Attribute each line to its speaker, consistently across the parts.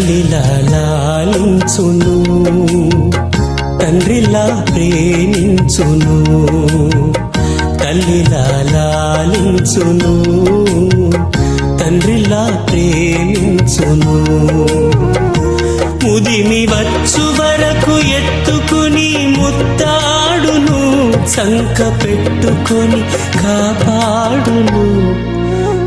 Speaker 1: తల్లిలా లాలించును తండ్రిలా ప్రేమించును తల్లిలా లాలించును తండ్రిలా ప్రేమించును. ముదిమి వచ్చు వరకు ఎత్తుకుని ముత్తాడును సంక పెట్టుకొని కాపాడును.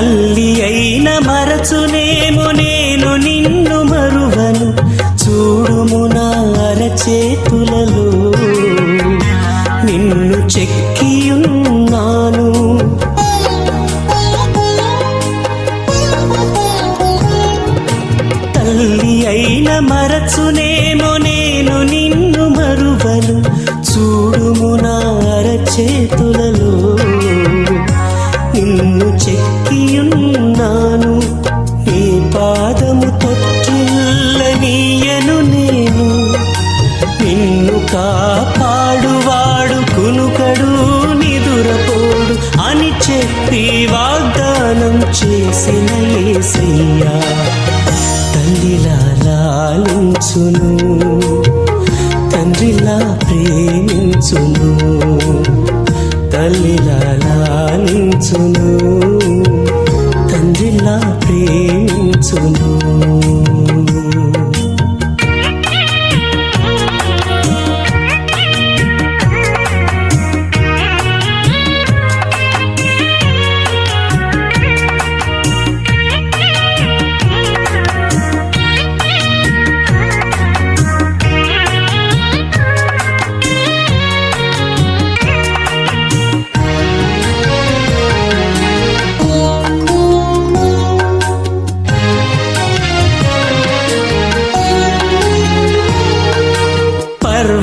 Speaker 1: తల్లి అయిన మరచునేము నేను నిన్ను మరువను. చూడుము నా అరచేతులలో. నిన్ను చెక్కియున్నాను. తల్లి అయిన మరచునేము నేను నిన్ను మరువను. చూడుము నా అరచేతులలో. లాలించును తండ్రిలా ప్రేమించును తల్లిలా లాలించును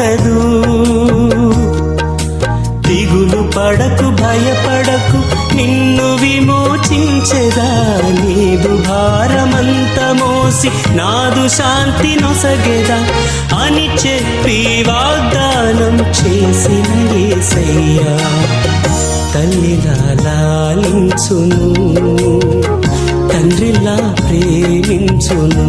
Speaker 1: తొలగదు దిగులు పడకు భయపడకు నిన్ను విమోచించెదా నీదు భారమంత మోసి నాదు శాంతి నొసగెదా? అని చెప్పి వాగ్దానం చేసిన ఏసయ్యా తల్లిలా లాలించును తండ్రిలా ప్రేమించును.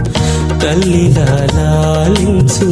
Speaker 1: తల్లి లాలించు